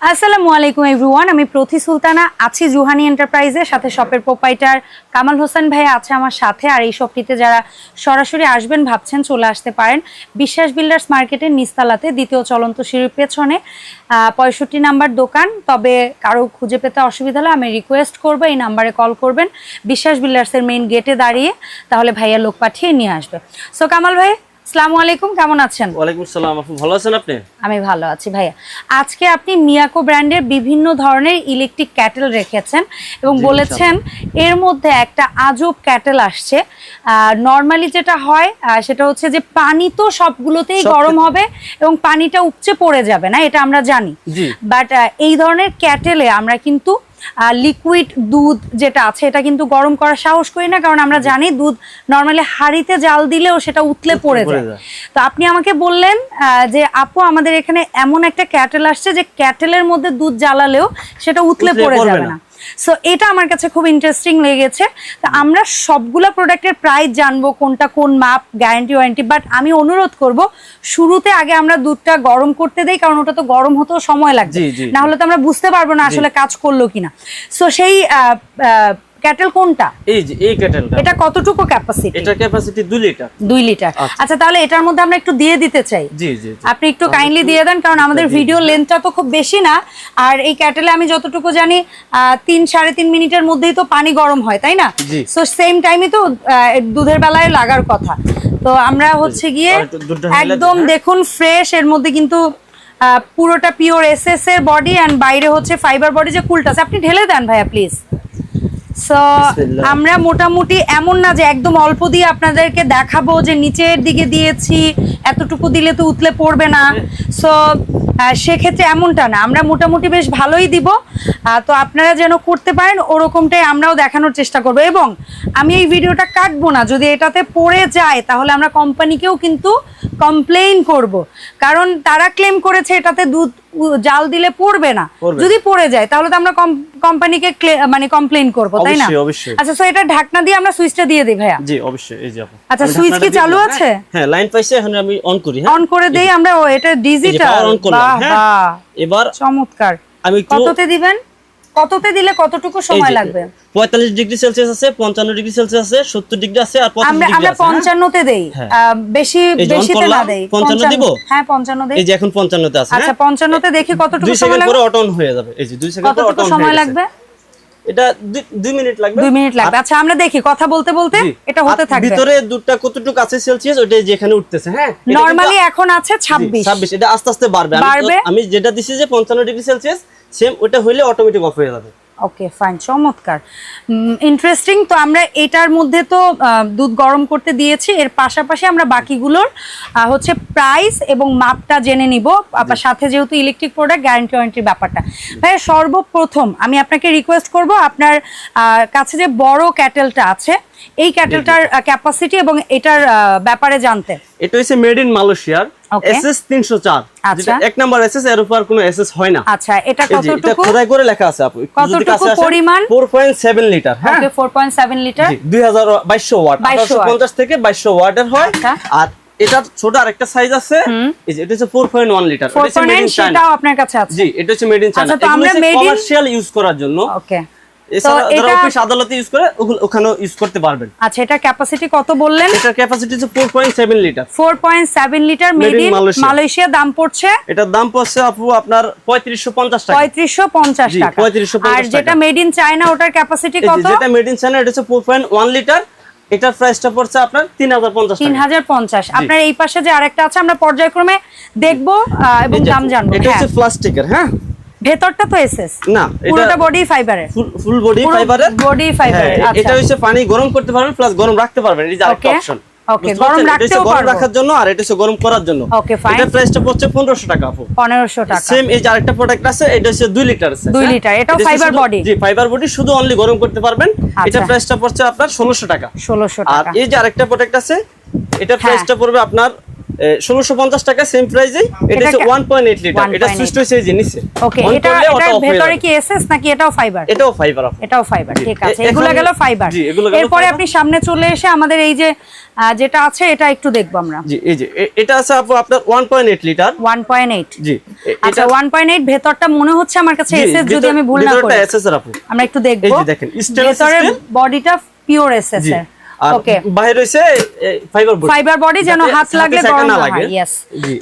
আসসালামু আলাইকুম এভরিওয়ান আমি প্রতি সুলতানা, আছি জুহানি এন্টারপ্রাইজের সাথে শপের প্রোপাইটার কামাল হোসেন ভাই আছে আমার সাথে, আর এই শপটিতে যারা সরাসরি আসবেন, ভাবছেন চলে আসতে পারেন। বিশ্বাস বিল্ডার্স মার্কেটের নিস্তালাতে দ্বিতীয় চলন্ত সিঁড়ির পেছনে পঁয়ষট্টি নাম্বার দোকান। তবে কারও খুঁজে পেতে অসুবিধা হলে আমি রিকোয়েস্ট করব, এই নাম্বারে কল করবেন। বিশ্বাস বিল্ডার্সের মেইন গেটে দাঁড়িয়ে, তাহলে ভাইয়া লোক পাঠিয়ে নিয়ে আসবে। সো কামাল ভাই আসসালামু আলাইকুম কেমন আছেন? ওয়ালাইকুম সালাম আপু ভালো আছেন আপনি? আমি ভালো আছি ভাইয়া। আজকে আপনি মিয়াকো ব্র্যান্ডের বিভিন্ন ধরনের ইলেকট্রিক ক্যাটেল রেখেছেন এবং বলেছেন এর মধ্যে একটা আজব ক্যাটেল আসছে। নর্মালি যেটা হয় সেটা হচ্ছে যে পানি তো সবগুলোতেই গরম হবে এবং পানিটা উপচে পড়ে যাবে না এটা আমরা জানি। বাট এই ধরনের ক্যাটেলে আমরা কিন্তু লিকুইড দুধ যেটা আছে এটা কিন্তু গরম করার সাহস করি না কারণ আমরা জানি দুধ নর্মালি হাড়িতে জাল দিলেও সেটা উতলে পড়ে যায়। তো আপনি আমাকে বললেন আহ, যে আপু আমাদের এখানে এমন একটা ক্যাটেল আসছে যে ক্যাটেলের মধ্যে দুধ জ্বালালেও সেটা উতলে উতলে পড়ে যাবে না। সো এটা আমার কাছে খুব ইন্টারেস্টিং লেগেছে। তো আমরা সবগুলা প্রোডাক্টের প্রাইস জানব কোনটা কোন মাপ গ্যারান্টি ওয়ারেন্টি বাট আমি অনুরোধ করব শুরুতে আগে আমরা দুধটা গরম করতে দেই কারণ ওটা তো গরম হতেও সময় লাগবে। না হলে তো আমরা বুঝতে পারব না আসলে কাজ করল কিনা। সো সেই ক্যাটেল কোনটা? এই যে এই কেটেলটা এটা কতটুকু ক্যাপাসিটি এটার ক্যাপাসিটি 2 লিটার। দুই লিটার। আচ্ছা। আচ্ছা তাহলে এটার মধ্যে আমরা একটু দিয়ে দিতে চাই। জি জি। আপনি একটু কাইন্ডলি দিয়ে দেন কারণ আমাদের ভিডিও লেন্থটা তো খুব বেশি না। আর এই ক্যাটেলে আমি যতটুকু জানি আহ, তিন সাড়ে তিন মিনিটের মধ্যেই তো পানি গরম হয় তাই না। সো সেম টাইমে তো দুধের বেলায় লাগার কথা। তো আমরা হচ্ছে গিয়ে একদম হ্যাঁ। দেখুন ফ্রেশ এর মধ্যে কিন্তু পুরোটা পিওর এসএস এর বডি অ্যান্ড বাইরে হচ্ছে ফাইবার বডি যে কুলটা আছে। আপনি ঢেলে দেন ভাইয়া প্লিজ সো আমরা মোটামুটি এমন না যে একদম অল্প দিয়ে আপনাদেরকে দেখাবো যে নিচের দিকে দিয়েছি এতটুকু দিলে তো উতলে পড়বে না। সো সেক্ষেত্রে এমনটা না আমরা মোটামুটি বেশ ভালোই দিব। তো আপনারা যেন করতে পারেন ওরকমটাই আমরাও দেখানোর চেষ্টা করব। এবং আমি এই ভিডিওটা কাটবো না যদি এটাতে পড়ে যায় তাহলে আমরা কোম্পানিকেও কিন্তু কমপ্লেইন করব। কারণ তারা ক্লেম করেছে এটাতে দুধ জাল দিলে পড়বে না। যদি পড়ে যায় তাহলে তো আমরা কোম্পানিকে মানে কমপ্লেইন করব তাই না। আচ্ছা সো এটা ঢাকনা দিয়ে আমরা সুইচটা দিয়ে দেই ভাইয়া জি অবশ্যই এই যে আচ্ছা, সুইচ কি চালু আছে? হ্যাঁ? লাইন পাইছে এখন আমি অন করি হ্যাঁ অন করে দেই আমরা ও এটা ডিজিটাল অন করলাম, হ্যাঁ? এবার চমৎকার আমি কততে দিবেন কততে দিলে কতটুকু সময় লাগবে? 45 ডিগ্রি সেলসিয়াস আছে 55 ডিগ্রি সেলসিয়াস আছে 70 ডিগ্রি আছে আর 55 ডিগ্রি আছে আমরা 55 তে দেই বেশি বেশি তে বেশিতে না দেই। 55 দিব? হ্যাঁ পঞ্চান্ন দেই এই যে এখন 55 তে আছে আচ্ছা হ্যাঁ পঞ্চান্নতে দেখি কতটুকু সময় লাগবে 2 সময় সেকেন্ড পরে অন হয়ে যাবে। এই যে 2 সেকেন্ড পরে অটো কতটুকু অন সময় হয়ে লাগবে লাগবে? এটা 2 মিনিট লাগবে। দুই মিনিট লাগবে। আচ্ছা আমরা দেখি কথা বলতে বলতে এটা হতে থাকবে। ভিতরে দুধটা কতটুকু আছে সেলসিয়াস ওটা যেখানে উঠতেছে হ্যাঁ? নরমালি এখন আছে জি, ছাব্বিশ। 26 এটা আস্তে আস্তে বাড়বে। আমি যেটা দিছি যে 55 ডিগ্রি সেলসিয়াস সেম ওটা হইলে অটোমেটিক অফ হয়ে যাবে। ওকে ফাইন চমৎকার। ইন্টারেস্টিং তো আমরা এটার মধ্যে তো দুধ গরম করতে দিয়েছি। এর পাশাপাশি আমরা বাকিগুলোর হচ্ছে প্রাইস এবং মাপটা জেনে নিব। আবার সাথে যেহেতু ইলেকট্রিক প্রোডাক্ট গ্যারান্টি ওয়ারেন্টির ব্যাপারটা। ভাই সর্বপ্রথম আমি আপনাকে রিকোয়েস্ট করব আপনার কাছে যে বড় ক্যাটেলটা আছে এই ক্যাটেলটার ক্যাপাসিটি এবং এটার ব্যাপারে জানতে। এটা হচ্ছে মেড ইন মালয়েশিয়ার. এসএস 304 আচ্ছা। যেটা এক নাম্বার এসএস এর উপর কোনো এসএস হয় না। আচ্ছা এটা এই যে এটা কতটুকু? খোদাই করে লেখা আছে আপু। কতটুকু পরিমাণ? 4.7 লিটার হ্যাঁ। Okay four point seven litre. 2200 watt 2200 1850 থেকে 2200 ওয়াটের হয়। আচ্ছা। আর এটার ছোট আরেকটা সাইজ আছে। এই যে এটা হচ্ছে 4.1 লিটার। ফোর পয়েন্ট সেটাও আপনার কাছে আছে। জি এটা হচ্ছে made in China in- commercial use করার জন্য। ওকে এছাড়া যারা অফিস আদালতে ইউজ করে ওখানেও ইউজ করতে পারবেন। আচ্ছা এটা ক্যাপাসিটি কত বললেন? এটার ক্যাপাসিটি হচ্ছে 4.7 litre four point seven litre made in Malaysia দাম পড়ছে? এটার দাম পড়ছে আপু আপনার 3550 টাকা। পঁয়ত্রিশশো পঞ্চাশ জি, টাকা। 3550 আর যেটা মেড ইন চায়না ওটার ক্যাপাসিটি এই কত? যেটা মেড ইন চায়না এটা হচ্ছে 4.1 লিটার এটার প্রাইসটা পড়ছে আপনার 3050 তিন টাকা। হাজার পঞ্চাশ। আপনার এই পাশে যে আরেকটা আছে আমরা পর্যায়ক্রমে দেখব এবং দাম জানব। এটা হচ্ছে প্লাস্টিকের হ্যাঁ? ভেতরটা তো এসএস। না পুরোটা এটা বডি ফাইবারের ফুল বডি ফাইবারের body fiber এর, আচ্ছা। এটা হচ্ছে পানি গরম করতে পারবেন প্লাস গরম রাখতে পারবেন যে আরেকটা অপশন okay, গরম রাখতেও গরম রাখার জন্য আর এটা গরম করার জন্য। Okay, fine. এটা প্রাইসটা পড়ছে 1500 টাকা আপু। পনেরোশো টাকা। সেম এই যে আরেকটা প্রোডাক্ট আছে এটা হচ্ছে 2 লিটার আছে দুই হ্যাঁ? লিটার, এটাও এটা হচ্ছে fiber জি ফাইবার বডি শুধু অনলি গরম করতে পারবেন। আচ্ছা। এটা প্রাইসটা পড়ছে আপনার 1600 টাকা। ষোলোশো আর টাকা এই যে আরেকটা প্রোডাক্ট আছে এটা হ্যাঁ। প্রাইসটা পড়বে আপনার ষোলোশো পঞ্চাশ টাকা সেম প্রাইসেই এটা হচ্ছে ওয়ান পয়েন্ট এইট লিটার এটা 1.8 সুইচ হয়েছে এই যে ওকে এটা এটার ভেতরে কি এসএস নাকি এটাও ফাইবার এটাও ফাইবার এটাও ফাইবার ঠিক আছে। এগুলো গেল ফাইবার এরপরে আপনি সামনে চলে এসে আমাদের এই যে যেটা আছে এটা একটু দেখব আমরা। জি এই যে এটা আছে আপু আপনার one point eight litre one point eight জি আচ্ছা এটা- ওয়ান পয়েন্ট এইট ভেতরটা মনে হচ্ছে আমার কাছে এসএস যদি আমি ভুল না ভিতরটা করি। SS এর আপু। আমরা একটু দেখব। এই যে দেখেন, ভেতরের বডিটা পিওর এসএস এর আর বাইরে রয়েছে ফাইবার বডি ফাইবার বডি যেন হাত লাগলে গরম না লাগে यस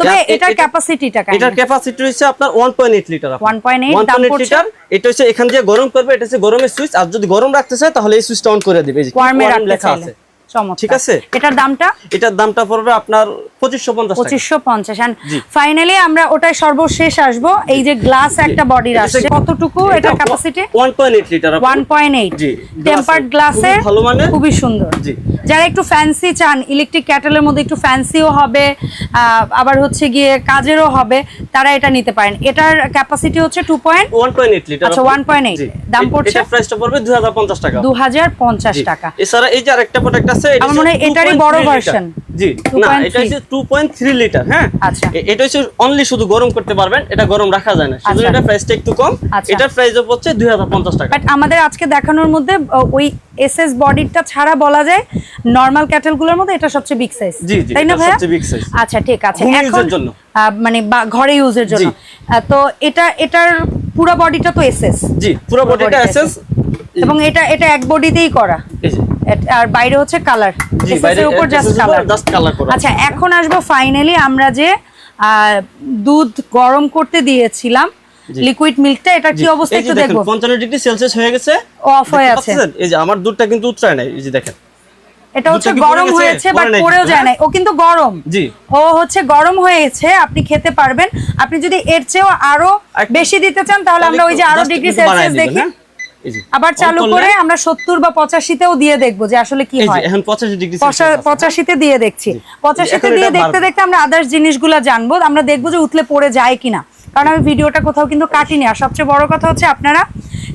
তবে এটার ক্যাপাসিটিটা ক্যাপাসিটিটা এটার ক্যাপাসিটি হচ্ছে আপনার 1.8 লিটার 1.8 দাম? লিটার এটা হচ্ছে এখান দিয়ে গরম করবে এটা হচ্ছে গরমের সুইচ আর যদি গরম রাখতে চায় তাহলে এই সুইচটা অন করে দিবে এই যে লেখা আছে। ঠিক আছে? এটার দামটা? এটার দামটা পড়বে আপনার 2550 টাকা। পঁচিশশো পঞ্চাশ। ফাইনালি আমরা ওটাই সর্বশেষ আসব। এই যে গ্লাস একটা আসছে। কতটুকু এটার capacity 1.8 litre one point eight tempered খুবই ভালো মানের। খুবই সুন্দর। জি। যারা একটু ফ্যান্সি চান ইলেকট্রিক ক্যাটেলের মধ্যে একটু ফ্যান্সিও হবে আবার হচ্ছে গিয়ে কাজেরও হবে তারা এটা নিতে পারেন। এটার ক্যাপাসিটি হচ্ছে টু পয়েন্ট 1.8 লিটার আচ্ছা, আপু। 1.8 জি। দাম পড়ছে? প্রাইসটা পড়বে 2050 টাকা। দু হাজার পঞ্চাশ টাকা। এছাড়া এই যে আরেকটা প্রোডাক্ট আছে আমার মনে হয় এটারই বড় version। জি না এটা হচ্ছে 2.3 লিটার হ্যাঁ? আচ্ছা। এটা হচ্ছে অনলি শুধু গরম করতে পারবেন এটা গরম রাখা যায় না। শুধু আচ্ছা। এটা প্রাইসটা একটু কম আচ্ছা। এটার প্রাইস হচ্ছে 2050 টাকা। বাট আমাদের আজকে দেখানোর মধ্যে ওই এসএস বডিটা ছাড়া বলা যায় নর্মাল ক্যাটেলগুলোর মধ্যে এটা সবচেয়ে বিগ সাইজ তাই না size। আচ্ছা ঠিক আছে। এখন। মানে ঘরে ইউজের জন্য। তো এটা এটার পুরো বডিটা তো এসএস জি পুরো বডিটা এসএস এবং এটা এটা এক বডিতেই করা। আর বাইরে হচ্ছে কালারের উপর জাস্ট কালার জাস্ট কালার করা। আচ্ছা এখন আসব ফাইনালি আমরা যে দুধ গরম করতে দিয়েছিলাম। লিকুইড মিল্কটা এটা কি অবস্থা একটু দেখব। 55 ডিগ্রি সেলসিয়াস হয়ে গেছে। অফ হয়ে আছে। এই যে আমার দুধটা কিন্তু উতরায় নাই এই যে দেখেন। এটা হচ্ছে গরম হয়েছে বাট পড়েও যায় না হ্যাঁ? ও কিন্তু গরম। জি। ও হচ্ছে গরম হয়েছে আপনি খেতে পারবেন। আপনি যদি এর চেয়েও আরও বেশি দিতে চান তাহলে আমরা ওই যে আরও ডিগ্রি সেলসিয়াস দেখি। হ্যাঁ? আবার চালু করে আমরা সত্তর বা পঁচাশিতেও দিয়ে দেখব যে আসলে কি হয়। এখন 85 ডিগ্রি দিয়ে দেখছি। পঁচাশিতে দিয়ে দেখতে দেখতে আমরা আদার্স জিনিসগুলো জানব। আমরা দেখব যে উতলে পড়ে যায় কিনা। কারণ আমি ভিডিওটা কোথাও কিন্তু কাটিনি। আর সবচেয়ে বড় কথা হচ্ছে আপনারা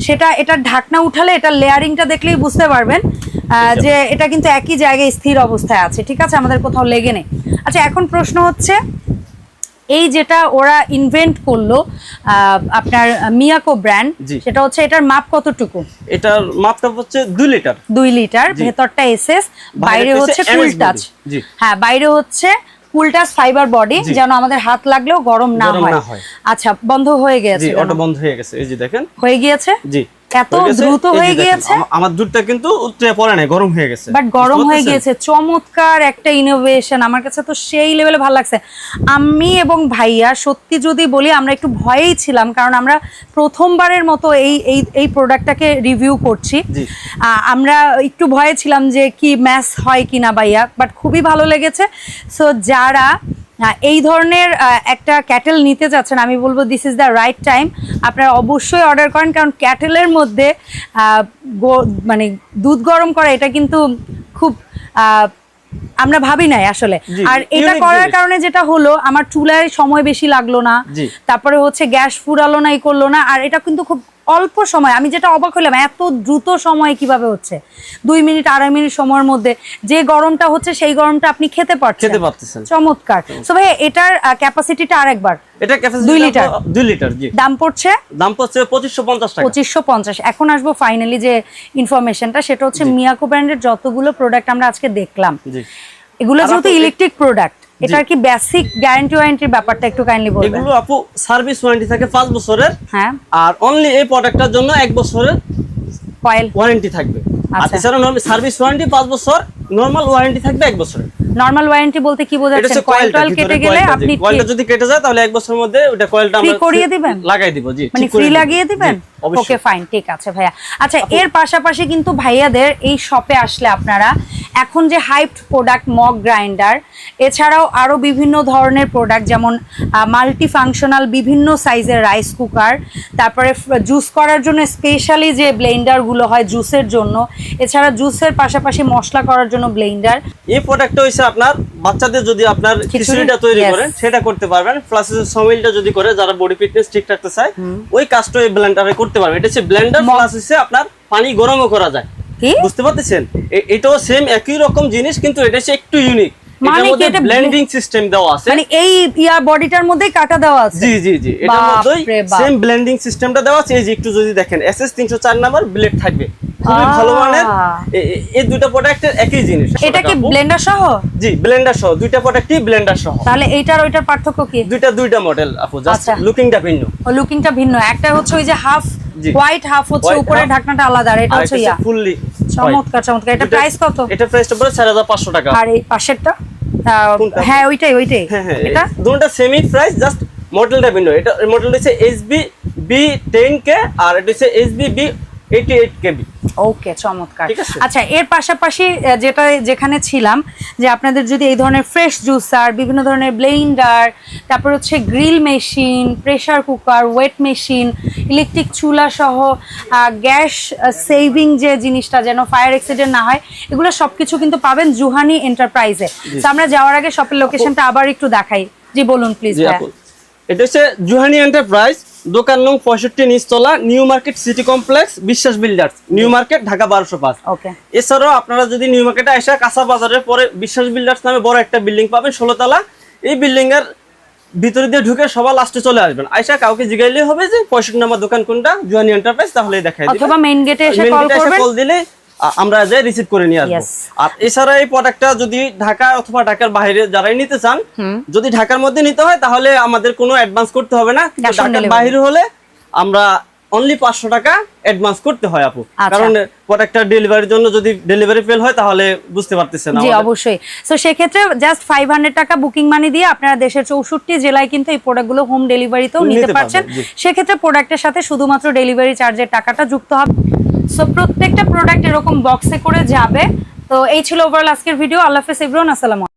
সেটা এটার ঢাকনা উঠালে এটা লেয়ারিংটা দেখলেই বুঝতে পারবেন আহ, যে এটা কিন্তু একই জায়গায় স্থির অবস্থায় আছে। ঠিক আছে? আমাদের কোথাও লেগে নেই। আচ্ছা এখন প্রশ্ন হচ্ছে এই যেটা ওরা ইনভেন্ট করল আপনার মিয়াকো ব্র্যান্ড সেটা হচ্ছে এটার মাপ কতটুকু? এটার মাপটা হচ্ছে 2 লিটার। দুই লিটার ভেতরটা এসএস বাইরে হচ্ছে ফুল টাচ হ্যাঁ বাইরে হচ্ছে কুল টাচ ফাইবার বডি যেন আমাদের হাত লাগলেও গরম না হয়। আচ্ছা বন্ধ হয়ে জি গিয়েছে অটো বন্ধ হয়ে গেছে। এই যে দেখেন। হয়ে গিয়েছে? জি। এত দ্রুত হয়ে গিয়েছে? আমার দুধটা কিন্তু উতরে পড়ে নাই গরম হয়ে গেছে। বাট গরম হয়ে গিয়েছে। চমৎকার একটা ইনোভেশন আমার কাছে তো সেই লেভেলে ভালো লাগছে। আমি এবং ভাইয়া সত্যি যদি বলি আমরা একটু ভয়েই ছিলাম কারণ আমরা প্রথমবারের মতো এই এই এই প্রোডাক্টটাকে রিভিউ করছি। আমরা একটু ভয়ে ছিলাম যে কি ম্যাচ হয় কিনা ভাইয়া বাট খুবই ভালো লেগেছে। সো যারা এই ধরনের একটা ক্যাটেল নিতে যাচ্ছেন আমি বলব this is the right time আপনারা অবশ্যই অর্ডার করেন কারণ ক্যাটেলের মধ্যে মানে দুধ গরম করা এটা কিন্তু খুব আহ, আমরা ভাবি নাই আসলে। আর এটা করার কারণে যেটা হলো আমার চুলায় সময় বেশি লাগল না তারপরে হচ্ছে গ্যাস ফুরালো না ই করল না আর এটা কিন্তু খুব অল্প সময় আমি যেটা অবাক হলাম এত দ্রুত সময় কীভাবে হচ্ছে? দুই মিনিট আড়াই মিনিট সময়ের মধ্যে যে গরমটা হচ্ছে সেই গরমটা আপনি খেতে পারছেন। খেতে পারতেছেন। চমৎকার। সো ভাই এটার ক্যাপাসিটিটা আরেকবার। এটা ক্যাপাসিটি দুই লিটার। 2 লিটার জি। দাম পড়ছে? দাম পড়ছে 2550 টাকা। পঁচিশশো পঞ্চাশ। এখন আসব ফাইনালি যে ইনফরমেশনটা সেটা হচ্ছে মিয়াকো ব্র্যান্ডের যতগুলো প্রোডাক্ট আমরা আজকে দেখলাম। জি। এগুলো যেহেতু ইলেকট্রিক প্রোডাক্ট এটার কি বেসিক গ্যারান্টি ওয়ারেন্টির ব্যাপারটা একটু কাইন্ডলি বলবেন? এগুলো আপু সার্ভিস ওয়ারেন্টি থাকে 5 বছরের। হ্যাঁ। আর অনলি এই প্রোডাক্টটার জন্য 1 বছরের কয়েল ওয়ারেন্টি থাকবে। আচ্ছা। এছাড়া নরমাল সার্ভিস ওয়ারেন্টি 5 বছর নরমাল ওয়ারেন্টি থাকবে 1 বছরের। নর্মাল ওয়ারেন্টি বলতে কি এটা বোঝাচ্ছেন? কয়েল টয়েল কেটে গেলে আপনি কয়েলটা যদি কেটে যায় তাহলে এক বছরের মধ্যে ওটা কয়েলটা আমরা করিয়ে দিবেন? লাগাই দিব জি মানে ফ্রি লাগিয়ে দিবেন। ওকে ফাইন ঠিক আছে ভাইয়া। আচ্ছা এর পাশাপাশি কিন্তু ভাইয়াদের এই শপে আসলে আপনারা এখন যে হাইপড প্রোডাক্ট মগ গ্রাইন্ডার এছাড়াও আরও বিভিন্ন ধরনের প্রোডাক্ট যেমন মাল্টি ফাংশনাল বিভিন্ন সাইজের রাইস কুকার তারপরে জুস করার জন্য স্পেশালি যে ব্লেন্ডারগুলো হয় জুসের জন্য এছাড়া জুসের পাশাপাশি মশলা করার জন্য ব্লেন্ডার এই প্রোডাক্টটা হইছে আপনার বাচ্চাদের যদি আপনার খিচুড়িটা তৈরি. করেন সেটা করতে পারবেন। প্লাস সমিলটা যদি করে যারা বডি ফিটনেস ঠিক রাখতে চায় ওই কাজটা এই ব্লেন্ডারে করতে পারবেন এটা হচ্ছে ব্লেন্ডার প্লাস হচ্ছে আপনার পানি গরমও করা যায়। কি? বুঝতে পারতেছেন? এটাও সেম একই রকম জিনিস কিন্তু এটা হচ্ছে একটু ইউনিক মানে কি মধ্যে এটা ব্লেন্ডিং সিস্টেম দেওয়া আছে। মানে এই ইয়া বডিটার মধ্যেই কাটা দেওয়া আছে? জি জি জি। এটার মধ্যেই বাপরে সেম ব্লেন্ডিং সিস্টেমটা দেওয়া আছে। এই যে একটু যদি দেখেন এসএস 304 নাম্বার ব্লেড থাকবে। খুবই ভালো মানের। এই দুটো প্রোডাক্টের একই জিনিস। এটা কি ব্লেন্ডার সহ? জি ব্লেন্ডার সহ। দুইটা প্রোডাক্টই ব্লেন্ডার সহ। তাহলে এইটার ওইটার পার্থক্য কি? দুইটা দুইটা মডেল আপু জাস্ট আচ্ছা। লুকিংটা ভিন্ন। লুকিংটা ভিন্ন। একটা হচ্ছে ওই যে হাফ। হোয়াইট হাফ হচ্ছে উপরে ঢাকনাটা আলাদা আর এটা হচ্ছে ইয়া। ফুললি চমৎকার চমৎকার। এটা প্রাইস কত? এটা প্রাইসটা পড়ে 4500 টাকা। আর এই পাশেরটা? হ্যাঁ ওইটাই ওইটাই। হ্যাঁ হ্যাঁ এটা? দুটোটা সেমি প্রাইস জাস্ট মডেলটা ভিন্ন এটা মডেলটা হচ্ছে এসবি বি টেন কে আর এটা হচ্ছে SB B eighty eight KB okay চমৎকার। আচ্ছা এর পাশাপাশি যেটা যেখানে ছিলাম যে আপনাদের যদি এই ধরনের ফ্রেশ জুসার বিভিন্ন ধরনের ব্লেন্ডার তারপর হচ্ছে grill machine pressure cooker weight machine electric চুলা সহ গ্যাস সেভিং যে জিনিসটা যেন ফায়ার অ্যাক্সিডেন্ট না হয় এগুলো সবকিছু কিন্তু পাবেন জুহানি এন্টারপ্রাইজে তো আমরা যাওয়ার আগে শপের লোকেশনটা আবার একটু দেখাই। জি বলুন প্লিজ এটা হচ্ছে জুহানি এন্টারপ্রাইজ দোকান নং পঁয়ষট্টি নিচতলা new market city complex Biswas builders new market Dhaka বারোশো পাঁচ। এছাড়াও আপনারা যদি নিউ মার্কেটে আসা কাঁচা বাজারের পরে বিশ্বাস বিল্ডার্স নামে বড় একটা বিল্ডিং পাবেন ষোলোতলা। এই বিল্ডিং এর ভিতরে দিয়ে ঢুকে সবার লাস্টে চলে আসবেন। আয়সা কাউকে জিগাইলে হবে যে পঁয়ষট্টি নম্বর দোকান কোনটা? জুয়ানি এন্টারপ্রাইজ তাহলে দেখাই অথবা মেইন গেটে এসে কল দিলে আমরা যাই রিসিভ করে নিয়ে আসব। আর এছাড়া এই প্রোডাক্টটা যদি ঢাকা অথবা ঢাকার বাইরে যারাই নিতে চান যদি ঢাকার মধ্যে নিতে হয় তাহলে আমাদের কোনো অ্যাডভান্স করতে হবে না। কিন্তু ঢাকার বাইরে হলে আমরা অনলি পাঁচশো টাকা অ্যাডভান্স করতে হয় আপু। আচ্ছা। কারণ প্রোডাক্টটা ডেলিভারির জন্য যদি ডেলিভারি ফেল হয় তাহলে বুঝতে পারতেছেন জি অবশ্যই। সো সেক্ষেত্রে জাস্ট ফাইভ হান্ড্রেড টাকা বুকিং মানি দিয়ে আপনারা দেশের চৌষট্টি জেলায় কিন্তু এই প্রোডাক্টগুলো হোম ডেলিভারিতেও নিতে নিতে পারছেন। সেক্ষেত্রে প্রোডাক্টের সাথে শুধুমাত্র ডেলিভারি চার্জের টাকাটা যুক্ত হবে। সো প্রত্যেকটা প্রোডাক্ট এরকম বক্সে করে যাবে। তো এই ছিল ওভারঅল আজকের ভিডিও আল্লাহ হাফেজ, ইব্রাহিম, আসসালাম